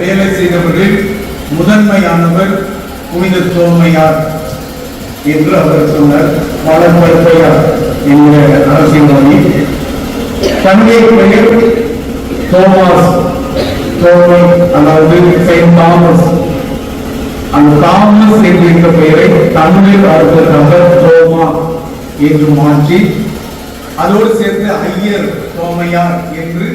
வேலை செய்தவர்கள் முதன்மையானவர் புனித தோமையார் என்று அவர் சொன்னார். வளர்ப்பையார் என்கிற அரசியல்வாதி மொழி. தந்தை பெயர் தோமாஸ். தோமை அதாவது செயின்ட் தாமஸ். அந்த தாமஸ் என்கின்ற பெயரை தமிழில் அறுப்பதாக தோமா என்று மாற்றி அதோடு சேர்ந்து ஐயர் தோமையார் என்று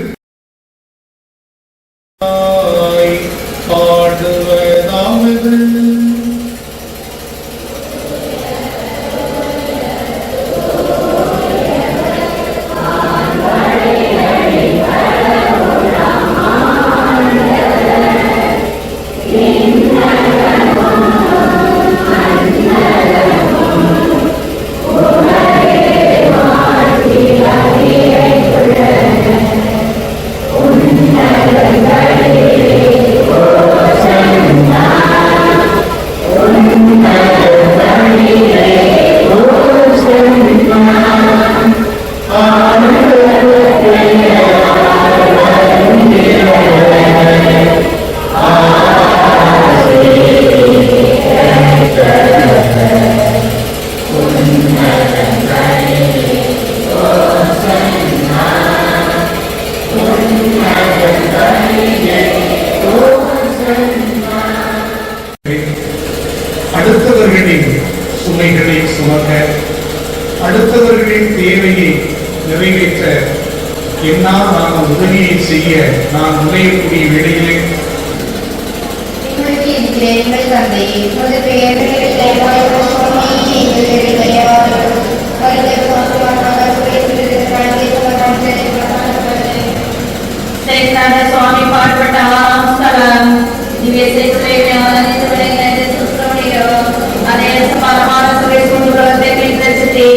Samarmana Suri Sundurate Pindrasiti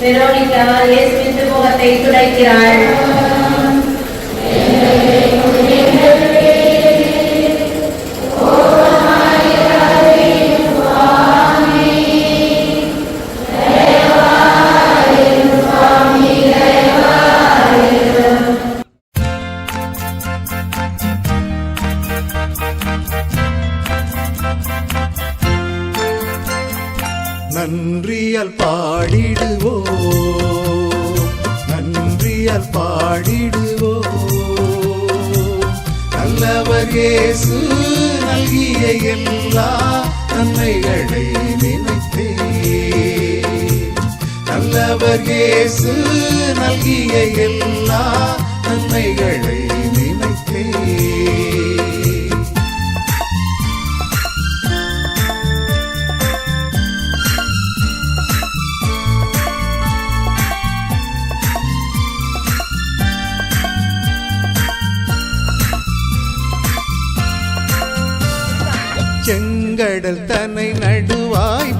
Veronica இயேசுவின் முகத்தை துடைக்கிறாள் ஆண்டவர் இயேசு நல்கிய எல்லா நன்மைகளை நினைத்தே. செங்கடல் தன்னை நடுவாய்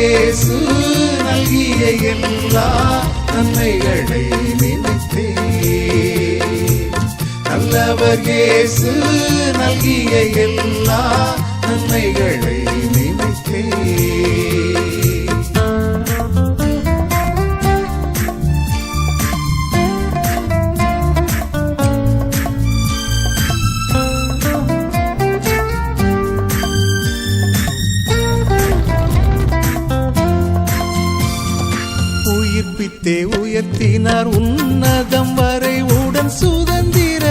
இயேசு நல்கிய எல்லா நன்மைகளை நினைத்தே நல்லவர் இயேசு நல்கிய எல்லா நன்மைகளை நினைத்தே உயர்த்தினார் உன்னதம் வரை உடன் சுதந்திரராயிருக்க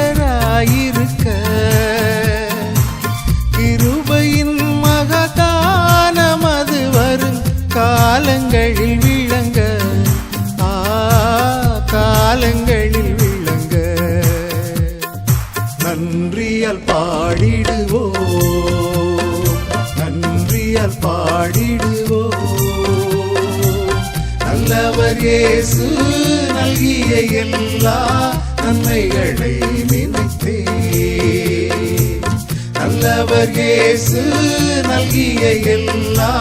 இயேசு நல்கிய எல்லா நன்மைகளை நினைத்தே. நல்லவர் இயேசு நல்கிய எல்லா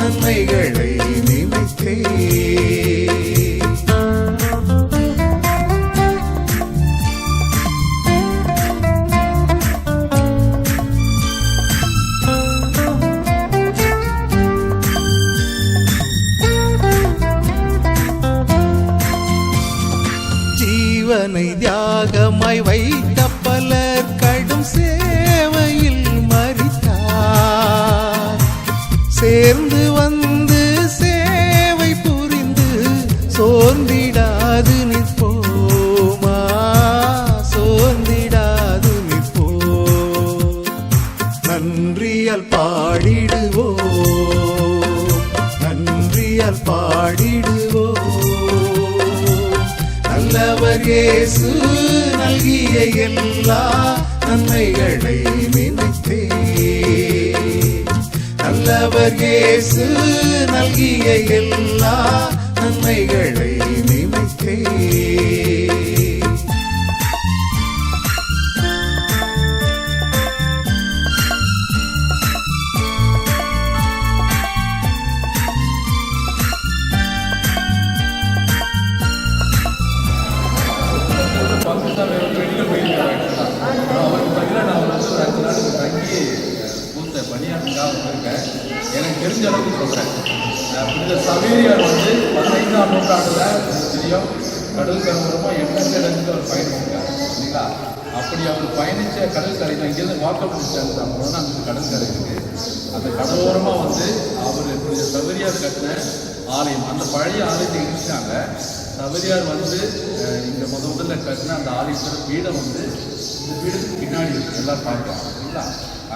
நன்மைகளை நினைத்தே. ஜீவனை தியாகமாய் வைத்த பலர் கடும் சேவையில் மறித்தார். சேர்ந்து நல்லவர் இயேசு நல்கிய எல்லா நன்மைகளை நினைத்தே. நல்லவர் இயேசு நல்கிய எல்லா நன்மைகளை நினைத்தே. தமிழ்நாட்டில் உங்களுக்கு தெரியும் கடல் கருவரமாக எண்ணற்ற இடத்துல அவர் பயணிச்சிருக்காரு இல்லைங்களா? அப்படி அவர் பயணித்த கடல் கரை தான் இங்கேருந்து வாக்கப் டிஸ்டன்ஸ் போனால் அங்கே கடல் கரை இருக்குது அந்த கடலோரமாக வந்து அவர் கொஞ்சம் சவரியார் கட்டின ஆலயம் அந்த பழைய ஆலயத்தை இருக்காங்க சவரியார் வந்து இந்த முத முதல்ல கட்டின அந்த ஆலயத்தோட பீடம் வந்து இந்த வீடுக்கு பின்னாடி இருக்கு எல்லாம் பார்க்கலாம் சரிங்களா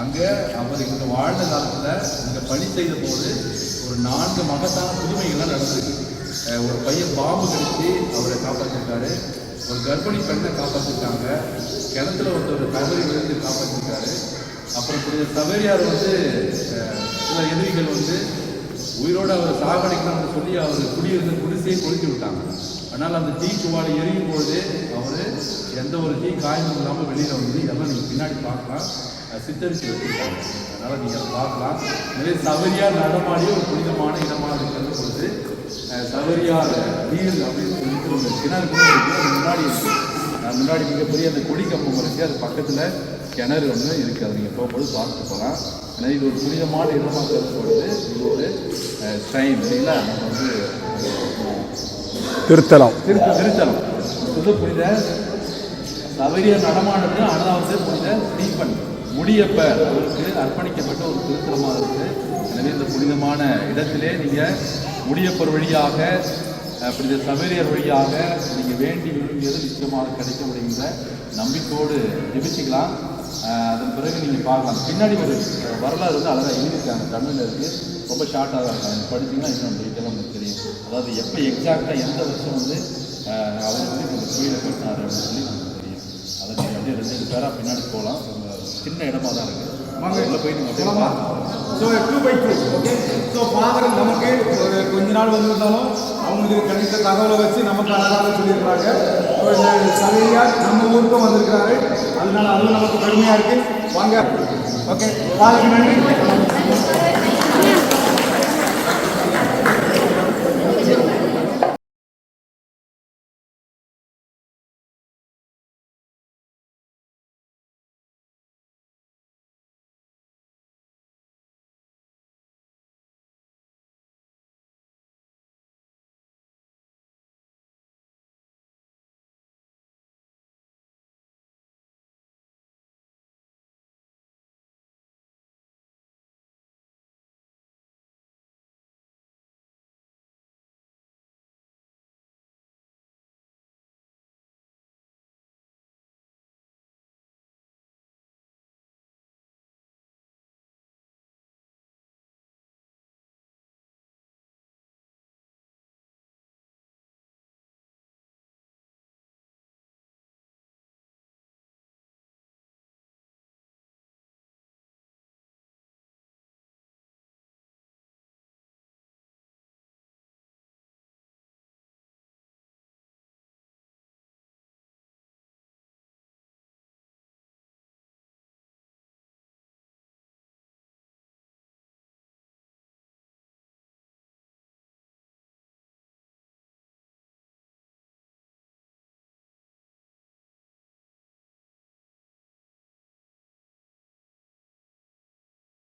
அங்கே அவர் இங்கே வாழ்ந்த காலத்தில் இந்த பணி செய்த போது ஒரு நான்கு மகத்தான புதுமைகள்லாம் நடந்திருக்கு. ஒரு பையன் பாம்பு கடிச்சு அவரை காப்பாற்றிருக்காரு ஒரு கர்ப்பிணி பெண்ணை காப்பாற்றிருக்காங்க கிணத்துல ஒருத்தர் தவறி விழுந்து காப்பாற்றிருக்காரு அப்புறம் புனித தவறியார் வந்து சில எதிரிகள் வந்து உயிரோடு அவர் சாகடிக்கணும்னு சொல்லி அவர் குடியிருந்த குடிசையை கொளுத்தி விட்டாங்க. அதனால் அந்த தீ சுவாலை எரியும் போது அவர் எந்த ஒரு தீ காயமும் இல்லாமல் வெளியில் வந்து இதெல்லாம் நீங்கள் பின்னாடி பார்க்கலாம். சித்தரித்து வச்சுருக்காங்க அதனால் நீங்கள் பார்க்கலாம். எனவே சவரியார் நடமாடிய ஒரு புனிதமான இடமாக இருக்கிறது பொழுது சவரியார் நீர் அப்படின்னு சொல்லிட்டு ஒரு கிணறு முன்னாடி இருக்கு. அஹ் முன்னாடி மிகப்பெரிய அந்த கொடி கம்பம் இருக்கு. அது பக்கத்தில் கிணறு ஒன்று இருக்குது அதை நீங்கள் போகும்போது பார்த்துட்டு போகலாம். எனவே இது ஒரு புனிதமான இடமாக கருதப்படுது. இது ஒரு ஸ்டைம் இல்லைங்களா? நம்ம வந்து திருத்தலம். திருத்த திருத்தலம். புது புனித சபரிய நடமானது ஆனால் வந்து புனித ஸ்டீபன் முடியப்ப அவருக்கு அர்ப்பணிக்கப்பட்ட ஒரு திருத்தலமாக இருக்கு. எனவே இந்த புனிதமான இடத்திலே நீங்கள் முடியப்பர் வழியாக அஹ், புனித வழியாக நீங்கள் வேண்டி விரும்பியது நிச்சயமாக கிடைக்க முடியுங்கிற நம்பிக்கையோடு ஜெபிச்சுக்கலாம். அதன் பிறகு நீங்கள் பார்க்கலாம். பின்னாடி ஒரு வரலாறு வந்து அழகாக எழுதியிருக்காங்க. தமிழில் இருக்குது ரொம்ப ஷார்ட்டாக தான் இருக்கும். அது படிச்சீங்கன்னா இன்னும் டீட்டெயிலாக உங்களுக்கு தெரியும். அதாவது எப்போ எக்ஸாக்டாக எந்த வருஷம் வந்து அவர் வந்து இந்த கோயிலை கட்டினார் அப்படின்னு சொல்லி நமக்கு தெரியும். அதை நீங்கள் வந்து ரெண்டு ரெண்டு பேராக பின்னாடி போகலாம். சின்ன இடமா தான் இருக்குது வாங்க. உள்ள போய் so two by two okay so father நமக்கு ஒரு கொஞ்ச நாள் வந்திருந்தாலும் அவங்களுக்கு கிடைத்த தகவலை வச்சு நமக்கு அழகாக சொல்லியிருக்கிறாங்க. சதையார் நம்ம ஊருக்கும் வந்திருக்கிறாரு. அதனால அதுவும் நமக்கு பெருமையாக இருக்கு. வாங்க. ஓகே ஃபாதருக்கு நன்றி.